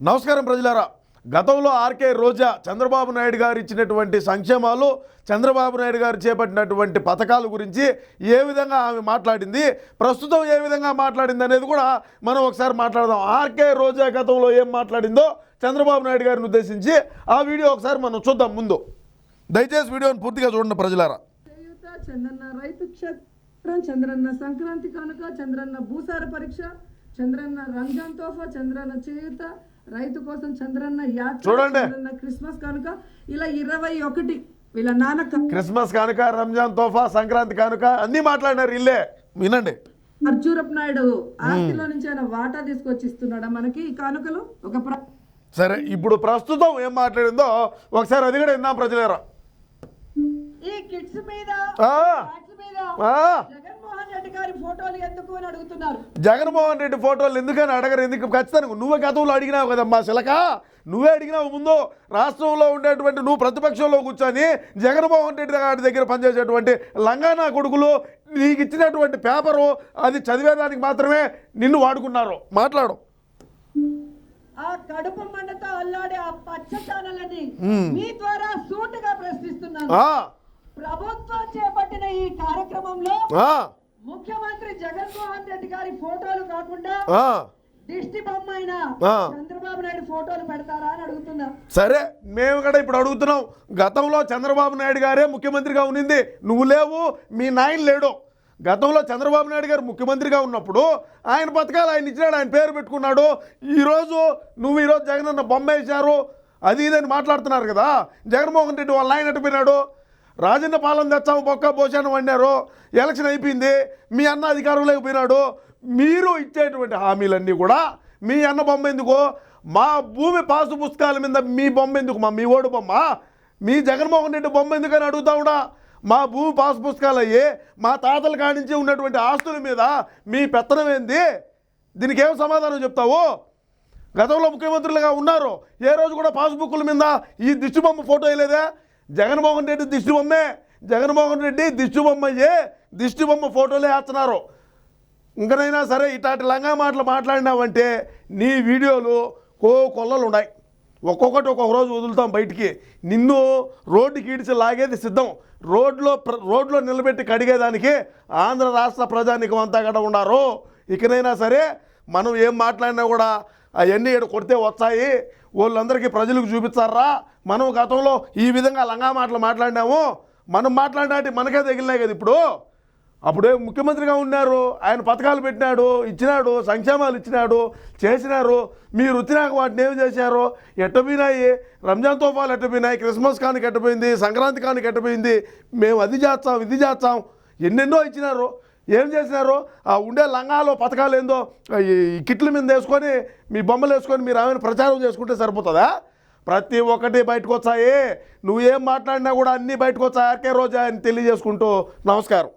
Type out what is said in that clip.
నమస్కారం ప్రజలారా. గతంలో ఆర్కే రోజా చంద్రబాబు నాయుడు గారు ఇచ్చినటువంటి సంక్షేమాలు చంద్రబాబు నాయుడు గారు చేపట్టినటువంటి పథకాల గురించి ఏ విధంగా ఆమె మాట్లాడింది ప్రస్తుతం ఏ విధంగా మాట్లాడింది అనేది కూడా మనం ఒకసారి మాట్లాడదాం. ఆర్కే రోజా గతంలో ఏం మాట్లాడిందో చంద్రబాబు నాయుడు గారిని ఉద్దేశించి ఆ వీడియో ఒకసారి మనం చూద్దాం ముందు. దయచేసి వీడియోని పూర్తిగా చూడండి ప్రజలారా. చంద్రన్న రైతు క్షేత్రం చంద్రన్న సంక్రాంతి కనుక చంద్రన్న భూసార పరీక్ష చంద్రన్న రంజాన్ తోఫా చంద్రన్న చేయుత రైతు కోసం చంద్రన్న యాత్ర చూడండి. చంద్రన్న క్రిస్మస్ కానుక ఇలా ఇరవై ఒకటి వీళ్ళ నాన్న క్రిస్మస్ కానుక రంజాన్ తోఫా సంక్రాంతి కానుక అన్నీ మాట్లాడినారు ఇల్లే. వినండి. ఖర్జూరపు నాయుడు ఆస్తిలో నుంచి ఆయన వాటా తీసుకొచ్చి ఇస్తున్నాడా మనకి? ఈ కానుకలు ఒక సరే ఇప్పుడు ప్రస్తుతం ఏం మాట్లాడిందో ఒకసారి అది కూడా విందాం ప్రజలారా. ఈ కిడ్స్ మీద ఆ, ఫ్యాక్స్ మీద. ఆ, జగన్మోహన్ రెడ్డి ఫోటోలు ఎందుకని అడగరు? ఎందుకు? ఖచ్చితంగా నువ్వే గతంలో అడిగినావు కదమ్మా శిలక. నువ్వే అడిగినావు ముందు. రాష్ట్రంలో ఉండేటువంటి నువ్వు ప్రతిపక్షంలో కూర్చొని జగన్మోహన్ రెడ్డి గారి దగ్గర పనిచేసేటువంటి లంగానా కొడుకులు నీకు ఇచ్చినటువంటి పేపరు అది చదివేదానికి మాత్రమే నిన్ను వాడుకున్నారు. మాట్లాడు. ఆ కడుపు మండతో అల్లాడే ఆ పచ్చ ఛానళ్ళని మీ ద్వారా సూటిగా ప్రశ్నిస్తున్నాను. ప్రభుత్వం చేపట్టిన ఈ కార్యక్రమంలో జగన్మోహన్ రెడ్డి గారి ఫోటోలు కాకుండా. దిష్టి బొమ్మ అయిన. చంద్రబాబు నాయుడు ఫోటోలు పెడతారా అని అడుగుతున్నా. సరే మేము కూడా ఇప్పుడు అడుగుతున్నాం. గతంలో చంద్రబాబు నాయుడు గారే ముఖ్యమంత్రిగా ఉన్నింది. నువ్వు లేవు మీ నాయన లేడు. గతంలో చంద్రబాబు నాయుడు గారు ముఖ్యమంత్రిగా ఉన్నప్పుడు ఆయన పథకాలు ఆయన ఇచ్చినాడు ఆయన పేరు పెట్టుకున్నాడు. ఈరోజు నువ్వు ఈరోజు జగన్ అన్న బొమ్మ వేశారు అది ఇదని మాట్లాడుతున్నారు కదా. జగన్మోహన్ రెడ్డి వాళ్ళ ఆయన ఎట్టుపోయినాడు రాజన్న పాలన తెచ్చాము బొక్క భోజనం వండారు. ఎలక్షన్ అయిపోయింది. మీ అన్న అధికారంలోకి పోయినాడు. మీరు ఇచ్చేటువంటి హామీలన్నీ కూడా మీ అన్న బొమ్మ ఎందుకు? మా భూమి పాసు పుస్తకాల మీద మీ బొమ్మ ఎందుకు? మా మీ ఓడు బొమ్మ? మీ జగన్మోహన్ రెడ్డి బొమ్మ ఎందుకని అడుగుతావుడా మా భూమి పాసు పుస్తకాలు అయ్యి మా తాతల కాడించి ఉన్నటువంటి ఆస్తుల మీద మీ పెత్తనం ఏంది? దీనికి ఏం సమాధానం చెప్తావు? గతంలో ముఖ్యమంత్రులుగా ఉన్నారు. ఏ రోజు కూడా పాస్బుక్ల మీద ఈ దిష్టిబొమ్మ ఫోటో వేయలేదే? జగన్మోహన్ రెడ్డి దిష్టి బొమ్మే జగన్మోహన్ రెడ్డి దిష్టి దిష్టిబొమ్మ దిష్టి బొమ్మ ఫోటోలే వేస్తున్నారు. ఇంకనైనా సరే ఇట్లాంటి లంగా మాటలు మాట్లాడినావంటే నీ వీడియోలు కో కొల్లలు ఉన్నాయి. ఒక్కొక్కటి ఒక్కొక్క రోజు వదులుతాం బయటికి. నిన్ను రోడ్డుకి ఈడ్చి లాగేది సిద్ధం. రోడ్లో ప్ర- రోడ్లో నిలబెట్టి కడిగేదానికి ఆంధ్ర రాష్ట్ర ప్రజానికం అంతా కూడా ఉన్నారు. ఇకనైనా సరే మనం ఏం మాట్లాడినా కూడా అవన్నీ ఇక్కడ కొడితే వచ్చాయి వాళ్ళందరికీ ప్రజలకు చూపించారా మనం గతంలో ఈ విధంగా లంగా మాటలు మాట్లాడినాము. మనం మాట్లాడినాటి మనకే తగిలినాయి కదా ఇప్పుడు. అప్పుడే ముఖ్యమంత్రిగా ఉన్నారు. ఆయన పథకాలు పెట్టినాడు ఇచ్చినాడు సంక్షేమాలు ఇచ్చినాడు చేసినారు. మీరు వచ్చినాక వాటిని ఏమి చేశారు? ఎట్టబోయినాయి? రంజాన్ తోఫాలు ఎట్టబోయినాయి క్రిస్మస్ కానుక ఎట్టబోయింది సంక్రాంతి కానుక ఎట్టబోయింది. మేము అది చేస్తాం ఇది చేస్తాం. ఎన్నెన్నో ఇచ్చినారు. ఏం చేసినారు? ఆ ఉండే లంగాలో పథకాలు ఏందో ఈ కిట్ల మీద వేసుకొని మీ బొమ్మలు వేసుకొని మీరు ఆమెను ప్రచారం చేసుకుంటే సరిపోతుందా? ప్రతి ఒక్కటి బయటకు వచ్చాయి. నువ్వు ఏం మాట్లాడినా కూడా అన్నీ బయటకు వచ్చాయి. ఆర్కే రోజా అని తెలియజేసుకుంటూ నమస్కారం.